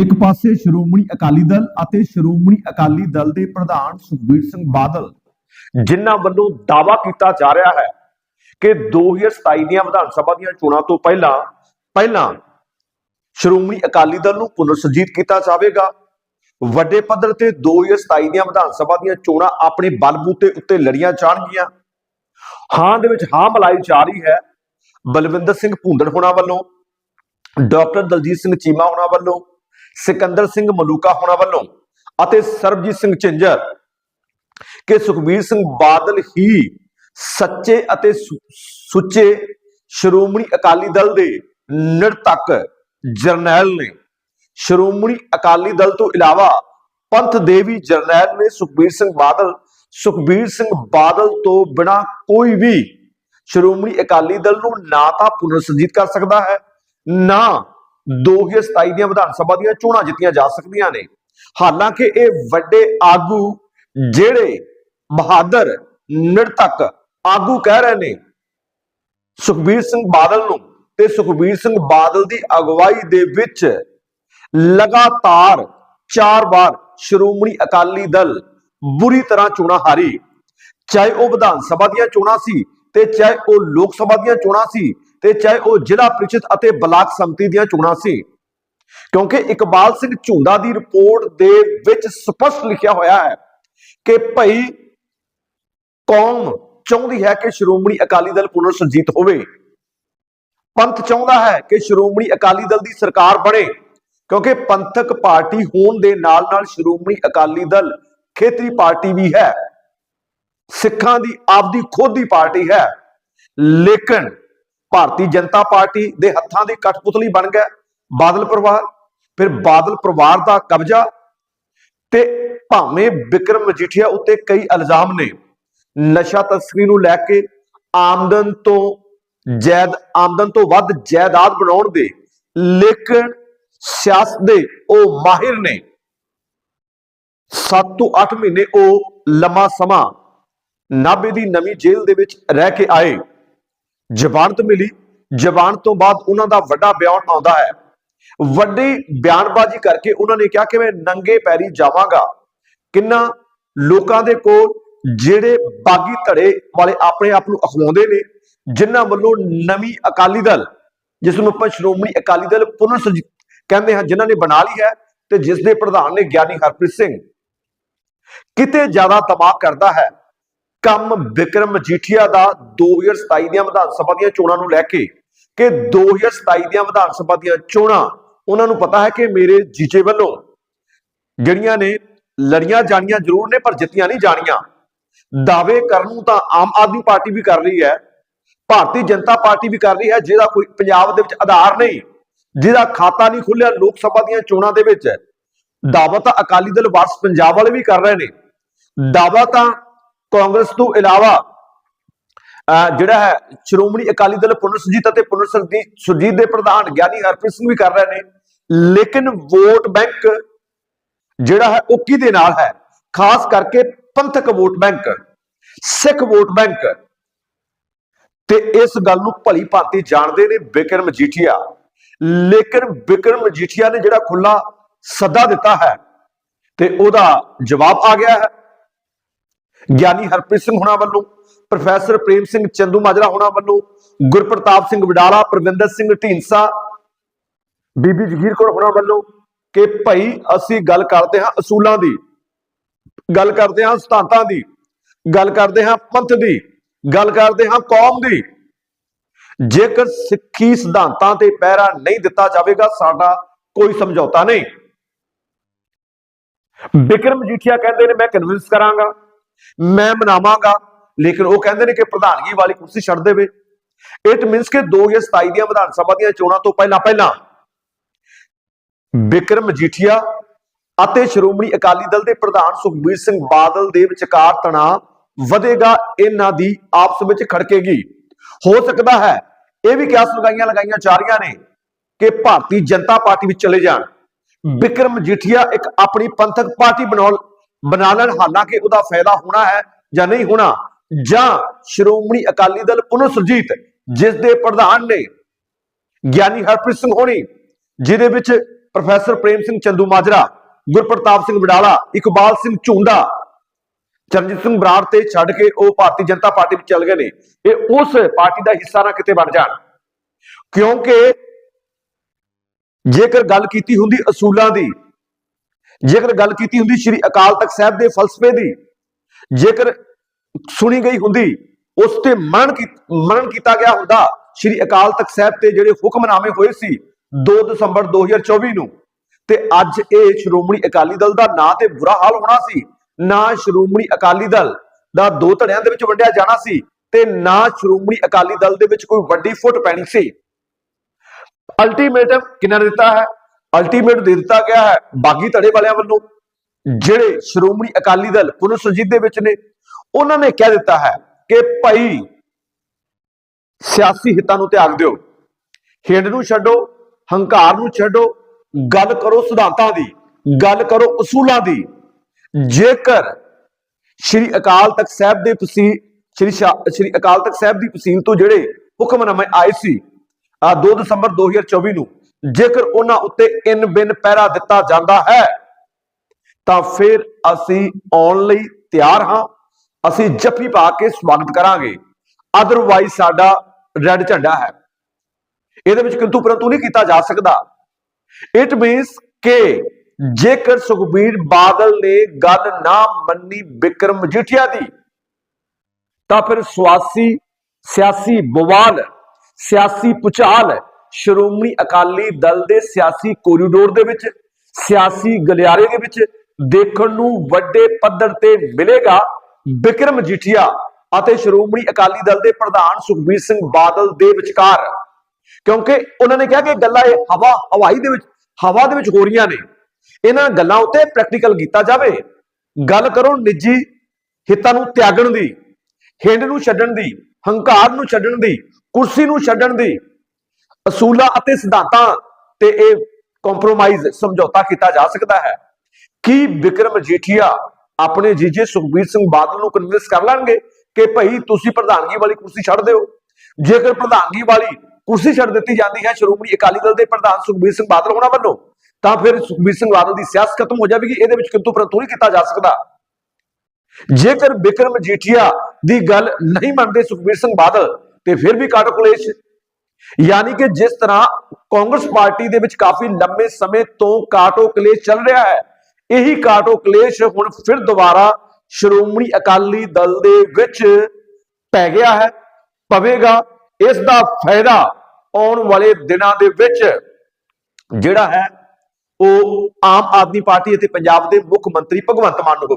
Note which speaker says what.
Speaker 1: ਇੱਕ ਪਾਸੇ ਸ਼੍ਰੋਮਣੀ ਅਕਾਲੀ ਦਲ ਅਤੇ ਸ਼੍ਰੋਮਣੀ ਅਕਾਲੀ ਦਲ ਦੇ ਪ੍ਰਧਾਨ ਸੁਖਬੀਰ ਸਿੰਘ ਬਾਦਲ
Speaker 2: ਜਿਨ੍ਹਾਂ ਵੱਲੋਂ ਦਾਵਾ ਕੀਤਾ ਜਾ ਰਿਹਾ ਹੈ ਕਿ 2027 ਦੀਆਂ ਵਿਧਾਨ ਸਭਾ ਦੀਆਂ ਚੋਣਾਂ ਤੋਂ ਪਹਿਲਾਂ ਪਹਿਲਾਂ ਸ਼੍ਰੋਮਣੀ ਅਕਾਲੀ ਦਲ ਨੂੰ ਪੁਨਰਸਜੀਤ ਕੀਤਾ ਜਾਵੇਗਾ। ਵੱਡੇ ਪੱਧਰ ਤੇ 2027 ਦੀਆਂ ਵਿਧਾਨ ਸਭਾ ਦੀਆਂ ਚੋਣਾਂ ਆਪਣੇ ਬਲਬੂਤੇ ਉੱਤੇ ਲੜੀਆਂ ਜਾਣਗੀਆਂ। ਹਾਂ ਦੇ ਵਿੱਚ ਹਾਂ ਮਲਾਈ ਜਾ ਰਹੀ ਹੈ ਬਲਵਿੰਦਰ ਸਿੰਘ ਭੁੰਦੜ ਹੋਣਾ ਵੱਲੋਂ ਡਾਕਟਰ ਦਲਜੀਤ ਸਿੰਘ ਚੀਮਾ ਹੋਣਾ ਵੱਲੋਂ ਸਿਕੰਦਰ ਸਿੰਘ ਮਲੂਕਾ ਹੋਣਾ ਵੱਲੋਂ ਅਤੇ ਸਰਬਜੀਤ ਸਿੰਘ ਝਿੰਜਰ ਕਿ ਸੁਖਬੀਰ ਸਿੰਘ ਬਾਦਲ ਹੀ ਸੱਚੇ ਅਤੇ ਸੁੱਚੇ ਸ਼੍ਰੋਮਣੀ ਅਕਾਲੀ ਦਲ ਦੇ ਨਿਰਤੱਕ ਜਰਨੈਲ ਨੇ। ਸ਼੍ਰੋਮਣੀ ਅਕਾਲੀ ਦਲ ਤੋਂ ਇਲਾਵਾ ਪੰਥ ਦੇਵੀ ਜਰਨੈਲ ਨੇ ਸੁਖਬੀਰ ਸਿੰਘ ਬਾਦਲ, ਸੁਖਬੀਰ ਸਿੰਘ ਬਾਦਲ ਤੋਂ ਬਿਨਾ ਕੋਈ ਵੀ ਸ਼੍ਰੋਮਣੀ ਅਕਾਲੀ ਦਲ ਨੂੰ ਨਾ ਤਾਂ ਪੁਨਰਸਜੀਤ ਕਰ ਸਕਦਾ ਹੈ, ਨਾ 2027 ਦੀਆਂ ਵਿਧਾਨ ਸਭਾ ਦੀਆਂ ਚੋਣਾਂ ਜਿੱਤੀਆਂ ਜਾ ਸਕਦੀਆਂ ਨੇ। ਹਾਲਾਂਕਿ ਇਹ ਵੱਡੇ ਆਗੂ ਜਿਹੜੇ ਬਹਾਦਰ ਨਿਰਤੱਕ ਆਗੂ ਕਹਿ ਰਹੇ ਨੇ, ਸੁਖਬੀਰ ਸਿੰਘ ਬਾਦਲ ਨੂੰ ਤੇ ਸੁਖਬੀਰ ਸਿੰਘ ਬਾਦਲ ਦੀ ਅਗਵਾਈ ਦੇ ਵਿੱਚ ਲਗਾਤਾਰ ਚਾਰ ਵਾਰ ਸ਼੍ਰੋਮਣੀ ਅਕਾਲੀ ਦਲ ਬੁਰੀ ਤਰ੍ਹਾਂ ਚੋਣਾਂ ਹਾਰੀ। ਚਾਹੇ ਉਹ ਵਿਧਾਨ ਸਭਾ ਦੀਆਂ ਚੋਣਾਂ ਸੀ ਤੇ ਚਾਹੇ ਉਹ ਲੋਕ ਸਭਾ ਦੀਆਂ ਚੋਣਾਂ ਸੀ ਤੇ ਚਾਹੇ ਉਹ ਜ਼ਿਲ੍ਹਾ ਪ੍ਰੀਸ਼ਦ ਅਤੇ ਬਲਾਕ ਸੰਮਤੀ ਦੀਆਂ ਚੋਣਾਂ ਸੀ। ਕਿਉਂਕਿ ਇਕਬਾਲ ਸਿੰਘ ਝੁੰਦਾ ਦੀ ਰਿਪੋਰਟ ਦੇ ਵਿੱਚ ਸਪਸ਼ਟ ਲਿਖਿਆ ਹੋਇਆ ਹੈ ਕਿ ਭਈ ਕੌਮ ਚਾਹੁੰਦੀ ਹੈ ਕਿ ਸ਼੍ਰੋਮਣੀ ਅਕਾਲੀ ਦਲ ਪੁਨਰ ਸੁਰਜੀਤ ਹੋਵੇ। ਪੰਥ ਚਾਹੁੰਦਾ ਹੈ ਕਿ ਸ਼੍ਰੋਮਣੀ ਅਕਾਲੀ ਦਲ ਦੀ ਸਰਕਾਰ ਬਣੇ, ਕਿਉਂਕਿ ਪੰਥਕ ਪਾਰਟੀ ਹੋਣ ਦੇ ਨਾਲ ਨਾਲ ਸ਼੍ਰੋਮਣੀ ਅਕਾਲੀ ਦਲ ਖੇਤਰੀ ਪਾਰਟੀ ਵੀ ਹੈ। ਸਿੱਖਾਂ ਦੀ ਆਪਦੀ ਖੁਦ ਦੀ ਪਾਰਟੀ ਹੈ। ਲੇਕਿਨ ਭਾਰਤੀ ਜਨਤਾ ਪਾਰਟੀ ਦੇ ਹੱਥਾਂ ਦੀ ਕਠਪੁਤਲੀ ਬਣ ਗਿਆ ਬਾਦਲ ਪਰਿਵਾਰ, ਫਿਰ ਬਾਦਲ ਪਰਿਵਾਰ ਦਾ ਕਬਜ਼ਾ ਤੇ ਭਾਵੇਂ ਵਿਕਰਮ ਮਜੀਠੀਆ ਉੱਤੇ ਕਈ ਇਲਜ਼ਾਮ ਨੇ, ਨਸ਼ਾ ਤਸਕਰੀ ਨੂੰ ਲੈ ਕੇ ਆਮਦਨ ਤੋਂ ਜੈਦ, ਆਮਦਨ ਤੋਂ ਵੱਧ ਜਾਇਦਾਦ ਬਣਾਉਣ ਦੇ, ਲੇਕਿਨ ਸਿਆਸਤ ਦੇ ਉਹ ਮਾਹਿਰ ਨੇ। 7 ਤੋਂ 8 ਮਹੀਨੇ ਉਹ ਲੰਮਾ ਸਮਾਂ ਨਾਭੇ ਦੀ ਨਵੀਂ ਜੇਲ੍ਹ ਦੇ ਵਿੱਚ ਰਹਿ ਕੇ ਆਏ। ਜ਼ਬਾਨਤ ਮਿਲੀ। ਜ਼ਬਾਨ ਤੋਂ ਬਾਅਦ ਉਹਨਾਂ ਦਾ ਵੱਡਾ ਬਿਆਨ ਆਉਂਦਾ ਹੈ। ਵੱਡੀ ਬਿਆਨਬਾਜ਼ੀ ਕਰਕੇ ਉਹਨਾਂ ਨੇ ਕਿਹਾ ਕਿ ਮੈਂ ਨੰਗੇ ਪੈਰੀ ਜਾਵਾਂਗਾ। ਕਿੰਨਾ ਲੋਕਾਂ ਦੇ ਕੋਲ ਜਿਹੜੇ ਬਾਗੀ ਧੜੇ ਵਾਲੇ ਆਪਣੇ ਆਪ ਨੂੰ ਅਖਵਾਉਂਦੇ ਨੇ, ਜਿਨ੍ਹਾਂ ਵੱਲੋਂ ਨਵੀਂ ਅਕਾਲੀ ਦਲ, ਜਿਸ ਨੂੰ ਆਪਾਂ ਸ਼੍ਰੋਮਣੀ ਅਕਾਲੀ ਦਲ ਪੁਨਰ ਕਹਿੰਦੇ ਹਾਂ, ਜਿਨ੍ਹਾਂ ਨੇ ਬਣਾ ਲਈ ਹੈ ਤੇ ਜਿਸ ਦੇ ਪ੍ਰਧਾਨ ਨੇ ਗਿਆਨੀ ਹਰਪ੍ਰੀਤ ਸਿੰਘ। ਕਿਤੇ ਜ਼ਿਆਦਾ ਤਬਾਹ ਕਰਦਾ ਹੈ। ਕੰਮ ਵਿਕਰਮ ਮਜੀਠੀਆ ਦਾ 2027 ਦੀਆਂ ਵਿਧਾਨ ਸਭਾ ਦੀਆਂ ਚੋਣਾਂ ਨੂੰ ਲੈ ਕੇ ਕਿ 2027 ਦੀਆਂ ਵਿਧਾਨ ਸਭਾ ਦੀਆਂ ਚੋਣਾਂ, ਉਹਨਾਂ ਨੂੰ ਪਤਾ ਹੈ ਕਿ ਮੇਰੇ ਜੀਜੇ ਵੱਲੋਂ ਜਿਹੜੀਆਂ ਨੇ ਲੜੀਆਂ ਜਾਣੀਆਂ ਜ਼ਰੂਰ ਨੇ ਪਰ ਜਿੱਤੀਆਂ ਨਹੀਂ ਜਾਣੀਆਂ। ਦਾਅਵੇ ਕਰਨ ਨੂੰ ਤਾਂ ਆਮ ਆਦਮੀ ਪਾਰਟੀ ਵੀ ਕਰ ਰਹੀ ਹੈ, ਭਾਰਤੀ ਜਨਤਾ ਪਾਰਟੀ ਵੀ ਕਰ ਰਹੀ ਹੈ, ਜਿਹਦਾ ਕੋਈ ਪੰਜਾਬ ਦੇ ਵਿੱਚ ਆਧਾਰ ਨਹੀਂ, ਜਿਹਦਾ ਖਾਤਾ ਨਹੀਂ ਖੁੱਲਿਆ ਲੋਕ ਸਭਾ ਦੀਆਂ ਚੋਣਾਂ ਦੇ ਵਿੱਚ। ਦਾਅਵਾ ਤਾਂ ਅਕਾਲੀ ਦਲ ਵਾਰਸ ਪੰਜਾਬ ਵਾਲੇ ਵੀ ਕਰ ਰਹੇ ਨੇ। ਦਾਅਵਾ ਤਾਂ ਕਾਂਗਰਸ ਤੋਂ ਇਲਾਵਾ ਅਹ ਜਿਹੜਾ ਹੈ ਸ਼੍ਰੋਮਣੀ ਅਕਾਲੀ ਦਲ ਪੁਨਰ ਸੁਰਜੀਤ ਅਤੇ ਪੁਨਰ ਸੁਰਜੀਤ ਸੁਰਜੀਤ ਦੇ ਪ੍ਰਧਾਨ ਗਿਆਨੀ ਹਰਪ੍ਰੀਤ ਸਿੰਘ ਵੀ ਕਰ ਰਹੇ ਨੇ, ਲੇਕਿਨ ਵੋਟ ਬੈਂਕ ਜਿਹੜਾ ਹੈ ਉਹ ਕਿਹਦੇ ਨਾਲ ਹੈ? ਖਾਸ ਕਰਕੇ ਪੰਥਕ ਵੋਟ ਬੈਂਕ, ਸਿੱਖ ਵੋਟ ਬੈਂਕ। ਤੇ ਇਸ ਗੱਲ ਨੂੰ ਭਲੀ ਭਾਂਤੀ ਜਾਣਦੇ ਨੇ ਬਿਕਰਮ ਮਜੀਠੀਆ ਲੇਕਿਨ ਬਿਕਰਮ ਮਜੀਠੀਆ ਨੇ ਜਿਹੜਾ ਖੁੱਲਾ ਸੱਦਾ ਦਿੱਤਾ ਹੈ, ਤੇ ਉਹਦਾ ਜਵਾਬ ਆ ਗਿਆ ਹੈ। ਗਿਆਨੀ ਹਰਪ੍ਰੀਤ ਸਿੰਘ ਹੁਣਾਂ ਵੱਲੋਂ, ਪ੍ਰੋਫੈਸਰ ਪ੍ਰੇਮ ਸਿੰਘ ਚੰਦੂ ਮਾਜਰਾ ਹੁਣਾਂ ਵੱਲੋਂ, ਗੁਰਪ੍ਰਤਾਪ ਸਿੰਘ ਵਡਾਲਾ, ਪ੍ਰਵਿੰਦਰ ਸਿੰਘ ਢੀਂਸਾ ਬੀਬੀ ਜਗੀਰ ਕੌਰ ਹੁਣਾਂ ਵੱਲੋਂ ਕਿ ਭਾਈ ਅਸੀਂ ਗੱਲ ਕਰਦੇ ਹਾਂ ਅਸੂਲਾਂ ਦੀ, ਗੱਲ ਕਰਦੇ ਹਾਂ ਸਿਧਾਂਤਾਂ ਦੀ, ਗੱਲ ਕਰਦੇ ਹਾਂ ਪੰਥ ਦੀ, ਗੱਲ ਕਰਦੇ ਹਾਂ ਕੌਮ ਦੀ। ਜੇਕਰ ਸਿੱਖੀ ਸਿਧਾਂਤਾਂ ਤੇ ਪਹਿਰਾ ਨਹੀਂ ਦਿੱਤਾ ਜਾਵੇਗਾ, ਸਾਡਾ ਕੋਈ ਸਮਝੌਤਾ ਨਹੀਂ। ਬਿਕਰਮ ਮਜੀਠੀਆ ਕਹਿੰਦੇ ਨੇ, ਮੈਂ ਕਨਵਿੰਸ ਕਰਾਂਗਾ। ਮੈਂ ਮਨਾਵਾਂਗਾ। ਲੇਕਿਨ ਉਹ ਕਹਿੰਦੇ ਨੇ ਕਿ ਪ੍ਰਧਾਨਗੀ ਵਾਲੀ ਕੁਰਸੀ ਛੱਡ ਦੇਵੇ। ਇਟ ਮੀਨਸ ਕਿ 2027 ਦੀਆਂ ਵਿਧਾਨ ਸਭਾ ਦੀਆਂ ਚੋਣਾਂ ਤੋਂ ਪਹਿਲਾਂ ਪਹਿਲਾਂ ਬਿਕਰਮ ਮਜੀਠੀਆ ਅਤੇ ਸ਼੍ਰੋਮਣੀ ਅਕਾਲੀ ਦਲ ਦੇ ਪ੍ਰਧਾਨ ਸੁਖਬੀਰ ਸਿੰਘ ਬਾਦਲ ਦੇ ਵਿਚਕਾਰ ਤਣਾਅ ਵਧੇਗਾ, ਇਹਨਾਂ ਦੀ ਆਪਸ ਵਿੱਚ ਖੜਕੇਗੀ। ਹੋ ਸਕਦਾ ਹੈ, ਇਹ ਵੀ ਕਿਆਸ ਲਗਾਈਆਂ ਲਗਾਈਆਂ ਜਾ ਰਹੀਆਂ ਨੇ ਕਿ ਭਾਰਤੀ ਜਨਤਾ ਪਾਰਟੀ ਵਿੱਚ ਚਲੇ ਜਾਣ। ਬਿਕਰਮ ਮਜੀਠੀਆ ਇੱਕ ਆਪਣੀ ਪੰਥਕ ਪਾਰਟੀ ਬਣਾਉਣ ਬਣਾ ਲੈਣ ਹਾਲਾਂਕਿ ਉਹਦਾ ਫਾਇਦਾ ਹੋਣਾ ਹੈ ਜਾਂ ਨਹੀਂ ਹੋਣਾ। ਜਾਂ ਸ਼੍ਰੋਮਣੀ ਅਕਾਲੀ ਦਲ ਪੁਨਰ ਸੁਰਜੀਤ ਜਿਸ ਦੇ ਪ੍ਰਧਾਨ ਨੇ ਗਿਆਨੀ ਹਰਪ੍ਰੀਤ ਸਿੰਘ ਹੋਣੀ, ਜਿਹਦੇ ਵਿੱਚ ਪ੍ਰੋਫੈਸਰ ਪ੍ਰੇਮ ਸਿੰਘ ਚੰਦੂ ਮਾਜਰਾ, ਗੁਰਪ੍ਰਤਾਪ ਸਿੰਘ ਵਡਾਲਾ, ਇਕਬਾਲ ਸਿੰਘ ਝੁੰਦਾ ਚਰਨਜੀਤ ਸਿੰਘ ਬਰਾੜ ਤੇ ਛੱਡ ਕੇ ਉਹ ਭਾਰਤੀ ਜਨਤਾ ਪਾਰਟੀ ਵਿੱਚ ਚਲ ਗਏ ਨੇ। ਇਹ ਉਸ ਪਾਰਟੀ ਦਾ ਹਿੱਸਾ ਨਾ ਕਿਤੇ ਬਣ ਜਾਣ। ਕਿਉਂਕਿ ਜੇਕਰ ਗੱਲ ਕੀਤੀ ਹੁੰਦੀ ਅਸੂਲਾਂ ਦੀ ਜੇਕਰ ਗੱਲ ਕੀਤੀ ਹੁੰਦੀ ਸ੍ਰੀ ਅਕਾਲ ਤਖਤ ਸਾਹਿਬ ਦੇ ਫਲਸਫੇ ਦੀ, ਜੇਕਰ ਸੁਣੀ ਗਈ ਹੁੰਦੀ, ਉਸ ਤੇ ਮਨਨ ਮਨਨ ਕੀਤਾ ਗਿਆ ਹੁੰਦਾ, ਸ੍ਰੀ ਅਕਾਲ ਤਖਤ ਸਾਹਿਬ ਤੇ ਜਿਹੜੇ ਹੁਕਮਨਾਮੇ ਹੋਏ ਸੀ 2 ਦਸੰਬਰ 2024 ਨੂੰ, ਤੇ ਅੱਜ ਇਹ ਸ਼੍ਰੋਮਣੀ ਅਕਾਲੀ ਦਲ ਦਾ ਨਾਂ ਤੇ ਬੁਰਾ ਹਾਲ ਹੋਣਾ ਸੀ, ਨਾ ਸ਼੍ਰੋਮਣੀ ਅਕਾਲੀ ਦਲ ਦਾ ਦੋ ਧੜਿਆਂ ਦੇ ਵਿੱਚ ਵੰਡਿਆ ਜਾਣਾ ਸੀ, ਤੇ ਨਾ ਸ਼੍ਰੋਮਣੀ ਅਕਾਲੀ ਦਲ ਦੇ ਵਿੱਚ ਕੋਈ ਵੱਡੀ ਫੁੱਟ ਪੈਣੀ ਸੀ। ਅਲਟੀਮੇਟਮ ਕਿਹਨਾਂ ਨੇ ਦਿੱਤਾ ਹੈ? ਅਲਟੀਮੇਟ ਦੇ ਦਿੱਤਾ ਗਿਆ ਹੈ ਬਾਗੀ ਧੜੇ ਵਾਲਿਆਂ ਵੱਲੋਂ। ਜਿਹੜੇ ਸ਼੍ਰੋਮਣੀ ਅਕਾਲੀ ਦਲ ਪੁਨਰ ਸੁਰਜੀਤ ਦੇ ਵਿੱਚ ਨੇ, ਉਹਨਾਂ ਨੇ ਕਹਿ ਦਿੱਤਾ ਹੈ ਕਿ ਭਾਈ ਸਿਆਸੀ ਹਿੱਤਾਂ ਨੂੰ ਤਿਆਗ ਦਿਓ। ਖੇਡ ਨੂੰ ਛੱਡੋ, ਹੰਕਾਰ ਨੂੰ ਛੱਡੋ, ਗੱਲ ਕਰੋ ਸਿਧਾਂਤਾਂ ਦੀ, ਗੱਲ ਕਰੋ ਅਸੂਲਾਂ ਦੀ। ਜੇਕਰ ਸ਼੍ਰੀ ਅਕਾਲ ਤਖਤ ਸਾਹਿਬ ਦੇ ਤਸੀਲ ਸ਼੍ਰੀ ਸ਼ਾ- ਸ਼੍ਰੀ ਅਕਾਲ ਤਖਤ ਸਾਹਿਬ ਦੀ ਪਸੀਨ ਤੋਂ ਜਿਹੜੇ ਹੁਕਮਨਾਮੇ ਆਏ ਸੀ ਆ 2 ਦਸੰਬਰ 2024 ਨੂੰ ਜੇਕਰ ਉਹਨਾਂ ਉੱਤੇ ਇਨ ਬਿਨ ਪਹਿਰਾ ਦਿੱਤਾ ਜਾਂਦਾ ਹੈ, ਤਾਂ ਫਿਰ ਅਸੀਂ ਆਉਣ ਲਈ ਤਿਆਰ ਹਾਂ। ਅਸੀਂ ਜੱਫੀ ਪਾ ਕੇ ਸਵਾਗਤ ਕਰਾਂਗੇ। ਅਦਰਵਾਈਜ਼ ਸਾਡਾ ਰੈੱਡ ਝੰਡਾ ਹੈ। ਇਹਦੇ ਵਿੱਚ ਕਿੰਤੂ ਪਰੰਤੂ ਨਹੀਂ ਕੀਤਾ ਜਾ ਸਕਦਾ। ਇਟ ਮੀਨਸ ਕਿ ਜੇਕਰ ਸੁਖਬੀਰ ਬਾਦਲ ਨੇ ਗੱਲ ਨਾ ਮੰਨੀ ਵਿਕਰਮ ਮਜੀਠੀਆ ਦੀ, ਤਾਂ ਫਿਰ ਸਵਾਸੀ, ਸਿਆਸੀ ਬਵਾਲ, ਸਿਆਸੀ ਪੁਚਾਲ ਸ਼੍ਰੋਮਣੀ ਅਕਾਲੀ ਦਲ ਦੇ ਸਿਆਸੀ ਕੋਰੀਡੋਰ ਦੇ ਵਿੱਚ, ਸਿਆਸੀ ਗਲਿਆਰੇ ਦੇ ਵਿੱਚ ਦੇਖਣ ਨੂੰ ਵੱਡੇ ਪੱਧਰ ਤੇ ਮਿਲੇਗਾ ਬਿਕਰਮ ਮਜੀਠੀਆ ਅਤੇ ਸ਼੍ਰੋਮਣੀ ਅਕਾਲੀ ਦਲ ਦੇ ਪ੍ਰਧਾਨ ਸੁਖਬੀਰ ਸਿੰਘ ਬਾਦਲ ਦੇ ਵਿਚਕਾਰ। ਕਿਉਂਕਿ ਉਹਨਾਂ ਨੇ ਕਿਹਾ ਕਿ ਗੱਲਾਂ ਇਹ ਹਵਾ, ਹਵਾਈ ਦੇ ਵਿੱਚ, ਹਵਾ ਦੇ ਵਿੱਚ ਹੋ ਰਹੀਆਂ ਨੇ। ਇਹਨਾਂ ਗੱਲਾਂ ਉੱਤੇ ਪ੍ਰੈਕਟੀਕਲ ਕੀਤਾ ਜਾਵੇ। ਗੱਲ ਕਰੋ ਨਿੱਜੀ ਹਿੱਤਾਂ ਨੂੰ ਤਿਆਗਣ ਦੀ ਹਿੰਡ ਨੂੰ ਛੱਡਣ ਦੀ, ਹੰਕਾਰ ਨੂੰ ਛੱਡਣ ਦੀ, ਕੁਰਸੀ ਨੂੰ ਛੱਡਣ ਦੀ। ਅਸੂਲਾਂ ਅਤੇ ਸਿਧਾਂਤਾਂ ਤੇ ਇਹ ਕੰਪਰੋਮਾਈਜ਼ ਸਮਝੌਤਾ ਕੀਤਾ ਜਾ ਸਕਦਾ ਹੈ। ਕੀ ਵਿਕਰਮ ਜੀਠੀਆ ਆਪਣੇ ਜੀਜੇ ਸੁਖਬੀਰ ਸਿੰਘ ਬਾਦਲ ਨੂੰ ਕਨਵਿੰਸ ਕਰ ਲੈਣਗੇ ਕਿ ਭਾਈ ਤੁਸੀਂ ਪ੍ਰਧਾਨਗੀ ਵਾਲੀ ਕੁਰਸੀ ਛੱਡ ਦਿਓ? ਜੇਕਰ ਪ੍ਰਧਾਨਗੀ ਵਾਲੀ ਕੁਰਸੀ ਛੱਡ ਦਿੱਤੀ ਜਾਂਦੀ ਹੈ, ਸ਼੍ਰੋਮਣੀ ਅਕਾਲੀ ਦਲ ਦੇ ਪ੍ਰਧਾਨ ਸੁਖਬੀਰ ਸਿੰਘ ਬਾਦਲ ਹੋਣਾ ਵੱਲੋਂ, ਤਾਂ ਫਿਰ ਸੁਖਬੀਰ ਸਿੰਘ ਬਾਦਲ ਦੀ ਸਿਆਸਤ ਖਤਮ ਹੋ ਜਾਵੇਗੀ, ਇਹਦੇ ਵਿੱਚ ਕਿੰਤੂ ਪਰੰਤੂ ਨਹੀਂ ਕੀਤਾ ਜਾ ਸਕਦਾ। ਜੇਕਰ ਵਿਕਰਮ ਜੀਠੀਆ ਦੀ ਗੱਲ ਨਹੀਂ ਮੰਨਦੇ ਸੁਖਬੀਰ ਸਿੰਘ ਬਾਦਲ, ਤੇ ਫਿਰ ਵੀ ਕਾਟੋ ਕਲੇਸ਼ ਯਾਨੀ ਕਿ ਜਿਸ ਤਰ੍ਹਾਂ ਕਾਂਗਰਸ ਪਾਰਟੀ ਦੇ ਵਿੱਚ ਕਾਫੀ ਲੰਮੇ ਸਮੇਂ ਤੋਂ ਕਾਟੋ ਕਲੇਸ਼ ਚੱਲ ਰਿਹਾ ਹੈ, ਇਹੀ ਕਾਟੋ ਕਲੇਸ਼ ਹੁਣ ਫਿਰ ਦੁਬਾਰਾ ਸ਼੍ਰੋਮਣੀ ਅਕਾਲੀ ਦਲ ਦੇ ਵਿੱਚ ਪੈ ਗਿਆ ਹੈ, ਪਵੇਗਾ। ਇਸ ਦਾ ਫਾਇਦਾ ਆਉਣ ਵਾਲੇ ਦਿਨਾਂ ਦੇ ਵਿੱਚ ਜਿਹੜਾ ਹੈ, ਉਹ ਆਮ ਆਦਮੀ ਪਾਰਟੀ ਅਤੇ ਪੰਜਾਬ ਦੇ ਮੁੱਖ ਮੰਤਰੀ ਭਗਵੰਤ ਮਾਨ ਨੂੰ ਹੋਵੇ